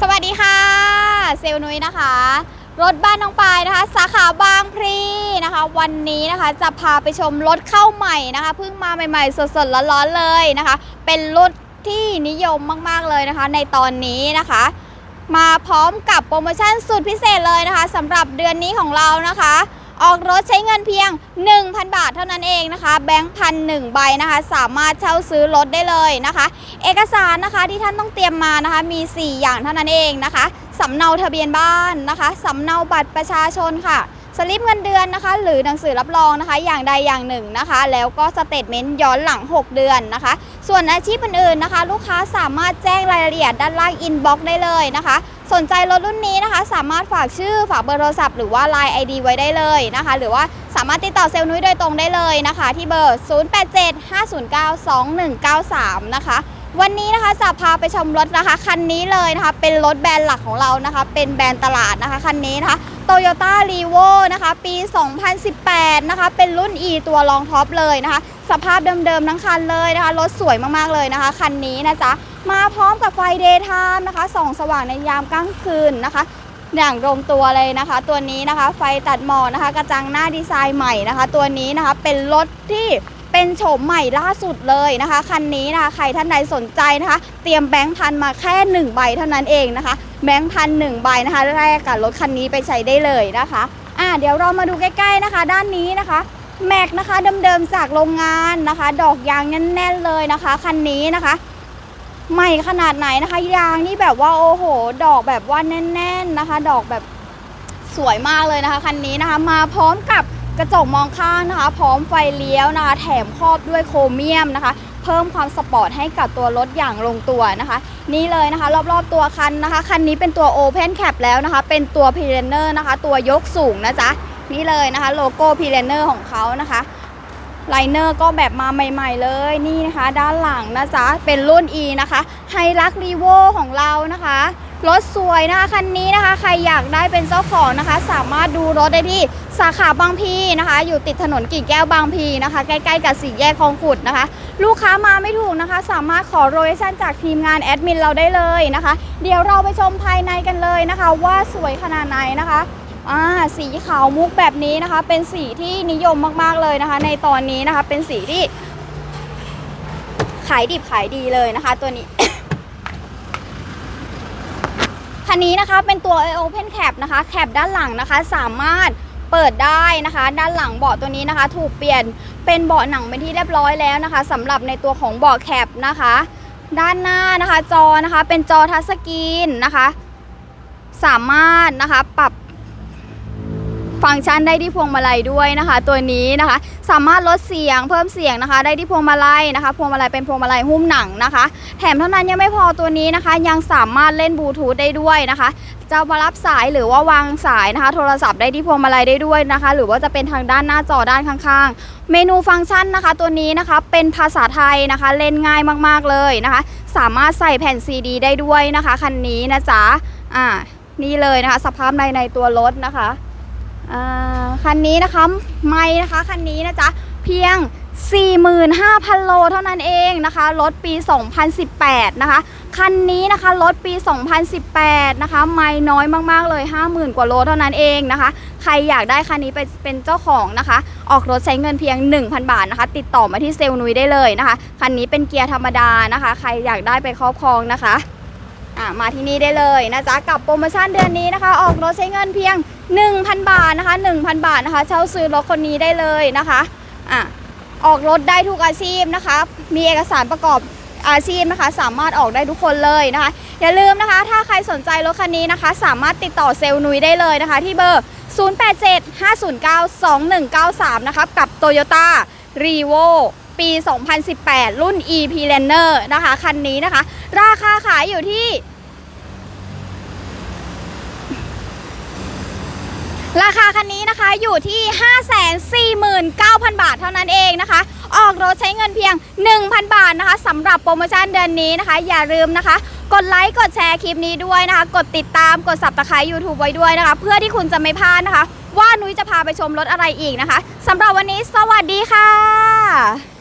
สวัสดีค่ะ เซลนุ้ยนะคะ รถบ้านน้องปายนะคะ สาขาบางพลีนะคะ วันนี้นะคะจะพาไปชมรถเข้าใหม่นะคะเพิ่งมาใหม่ๆ สดๆร้อนๆเลยนะคะ เป็นรถที่นิยมมากๆเลยนะคะ ในตอนนี้นะคะ มาพร้อมกับโปรโมชั่นสุดพิเศษเลยนะคะสำหรับเดือนนี้ของเรานะคะ ออกรถใช้เงินเพียง 1,000 บาทเท่านั้นเองนะคะ แบงค์พันหนึ่งใบนะคะ สามารถเช่าซื้อรถได้เลยนะคะ เอกสารนะคะที่ท่านต้องเตรียมมานะคะ มี 4 อย่างเท่านั้นเองนะคะสำเนาทะเบียนบ้านนะคะสำเนาบัตรประชาชนค่ะ สลิปเงินเดือนนะคะ หรือหนังสือรับรองนะคะ อย่างใดอย่างหนึ่งนะคะ แล้วก็สเตทเมนต์ย้อนหลัง 6 เดือนนะคะ ส่วนอาชีพอื่นๆนะคะ ลูกค้าสามารถแจ้งรายละเอียดด้านล่างอินบ็อกซ์ได้เลยนะคะ สนใจรถรุ่นนี้นะคะ สามารถฝากชื่อฝากเบอร์โทรศัพท์หรือว่า Line ID ไว้ได้เลยนะคะ หรือว่าสามารถติดต่อเซลล์นุ้ยโดยตรงได้เลยนะคะ ที่เบอร์ 0875092193 นะคะ วันนี้นะคะจะพาไปชมรถนะคะคันนี้เลยนะคะ เป็นรถแบรนด์หลักของเรานะคะ เป็นแบรนด์ตลาดนะคะคันนี้นะคะ Toyota r e v o นะคะ ปี 2018 นะคะ เป็นรุ่น E ตัวรองท็อปเลยนะคะ สภาพเดิมๆทั้งคันเลยนะคะ รถสวยมากๆเลยนะคะ คันนี้นะจ๊ะ มาพร้อมกับไฟเดย์ไทม์นะคะ ส่องสว่างในยามกลางคืนนะคะอย่างลงตัวเลยนะคะ ตัวนี้นะคะ ไฟตัดหมอกนะคะ กระจังหน้าดีไซน์ใหม่นะคะ ตัวนี้นะคะเป็นรถที่ เป็นโฉมใหม่ล่าสุดเลยนะคะคันนี้นะคะใครท่านใดสนใจนะคะ เตรียมแบงค์พันมาแค่หนึ่งใบเท่านั้นเองนะคะ แบงค์พันหนึ่งใบนะคะแรกกับรถคันนี้ไปใช้ได้เลยนะคะอ่าเดี๋ยวเรามาดูใกล้ ๆนะคะ ด้านนี้นะคะแม็กนะคะเดิมๆจากโรงงานนะคะ ดอกยางแน่นๆเลยนะคะคันนี้นะคะ ใหม่ขนาดไหนนะคะ ยางนี่แบบว่าโอ้โห ดอกแบบว่าแน่น ๆนะคะ ดอกแบบสวยมากเลยนะคะคันนี้นะคะ มาพร้อมกับ กระจกมองข้างนะคะ พร้อมไฟเลี้ยวนะคะแถมครอบด้วยโครเมียมนะคะ เพิ่มความสปอร์ตให้กับตัวรถอย่างลงตัวนะคะ นี่เลยนะคะ รอบๆตัวคันนะคะ คันนี้เป็นตัว Open Cap แล้วนะคะ เป็นตัว p i l a n e r นะคะ ตัวยกสูงนะจ๊ะนี่เลยนะคะ โลโก้ p i l a n e r ของเขานะคะไลเนอร์ก็แบบมาใหม่ๆเลยนี่นะคะ ด้านหลังนะจ๊ะเป็นรุ่น E นะคะไฮรักรีโวของเรานะคะ รถสวยนะคะคันนี้นะคะ ใครอยากได้เป็นเจ้าของนะคะ สามารถดูรถได้ที่สาขาบางพีนะคะ อยู่ติดถนนกิ่งแก้วบางพีนะคะ ใกล้ๆกับสี่แยกคลองขุดนะคะ ลูกค้ามาไม่ถูกนะคะ สามารถขอโรยชั่นจากทีมงานแอดมินเราได้เลยนะคะ เดี๋ยวเราไปชมภายในกันเลยนะคะ ว่าสวยขนาดไหนนะคะอ่าสีขาวมุกแบบนี้นะคะ เป็นสีที่นิยมมากๆเลยนะคะ ในตอนนี้นะคะเป็นสีที่ขายดิบขายดีเลยนะคะ ตัวนี้ คันนี้นะคะเป็นตัว Open Cap นะคะแคปด้านหลังนะคะ สามารถเปิดได้นะคะ ด้านหลังเบาะตัวนี้นะคะ ถูกเปลี่ยนเป็นเบาะหนังเป็นที่เรียบร้อยแล้วนะคะสำหรับในตัวของเบาะแคปนะคะ ด้านหน้านะคะจอนะคะ เป็นจอทัชสกรีนนะคะ สามารถนะคะปรับ ฟังก์ชันได้ที่พวงมาลัยด้วยนะคะ ตัวนี้นะคะ สามารถลดเสียงเพิ่มเสียงนะคะ ได้ที่พวงมาลัยนะคะ พวงมาลัยเป็นพวงมาลัยหุ้มหนังนะคะ แถมเท่านั้นยังไม่พอตัวนี้นะคะ ยังสามารถเล่นบลูทูธได้ด้วยนะคะจะมารับสายหรือว่าวางสายนะคะ โทรศัพท์ได้ที่พวงมาลัยได้ด้วยนะคะ หรือว่าจะเป็นทางด้านหน้าจอด้านข้างๆ เมนูฟังก์ชันนะคะ ตัวนี้นะคะเป็นภาษาไทยนะคะ เล่นง่ายมากๆเลยนะคะ สามารถใส่แผ่นซีดีได้ด้วยนะคะคันนี้นะจ๊ะอ่านี่เลยนะคะ สภาพในในตัวรถนะคะ คันนี้นะคะไม่นะคะคันนี้นะจ๊ะเพียง 45,000 โลเท่านั้นเองนะคะรถปี 2018 นะคะ คันนี้นะคะรถปี 2018 นะคะ ไม่น้อยมากๆเลย 50,000 กว่าโลเท่านั้นเองนะคะ ใครอยากได้คันนี้ไปเป็นเจ้าของนะคะ ออกรถใช้เงินเพียง 1,000 บาทนะคะ ติดต่อมาที่เซลล์นุยได้เลยนะคะ คันนี้เป็นเกียร์ธรรมดานะคะ ใครอยากได้ไปครอบครองนะคะมาที่นี่ได้เลยนะจ๊ะกับโปรโมชั่นเดือนนี้นะคะ ออกรถใช้เงินเพียง 1,000 บาทนะคะ 1,000 บาทนะคะ เช่าซื้อรถคนนี้ได้เลยนะคะอะออกรถได้ทุกอาชีพนะคะ มีเอกสารประกอบอาชีพนะคะ สามารถออกได้ทุกคนเลยนะคะ อย่าลืมนะคะ ถ้าใครสนใจรถคันนี้นะคะ สามารถติดต่อเซลล์นุยได้เลยนะคะ ที่เบอร์ 0875092193 นะครับกับ Toyota r e v o ปี 2018 รุ่น e p l a n n e r นะคะ คันนี้นะคะ ราคาขายอยู่ที่ ราคาคันนี้นะคะอยู่ที่ 549,000 บาทเท่านั้นเองนะคะ ออกรถใช้เงินเพียง 1,000 บาทนะคะสำหรับโปรโมชั่นเดือนนี้นะคะ อย่าลืมนะคะ กดไลค์กดแชร์คลิปนี้ด้วยนะคะ กดติดตามกด subscribe YouTube ไว้ด้วยนะคะ เพื่อที่คุณจะไม่พลาดนะคะ ว่านุ้ยจะพาไปชมรถอะไรอีกนะคะสำหรับวันนี้สวัสดีค่ะ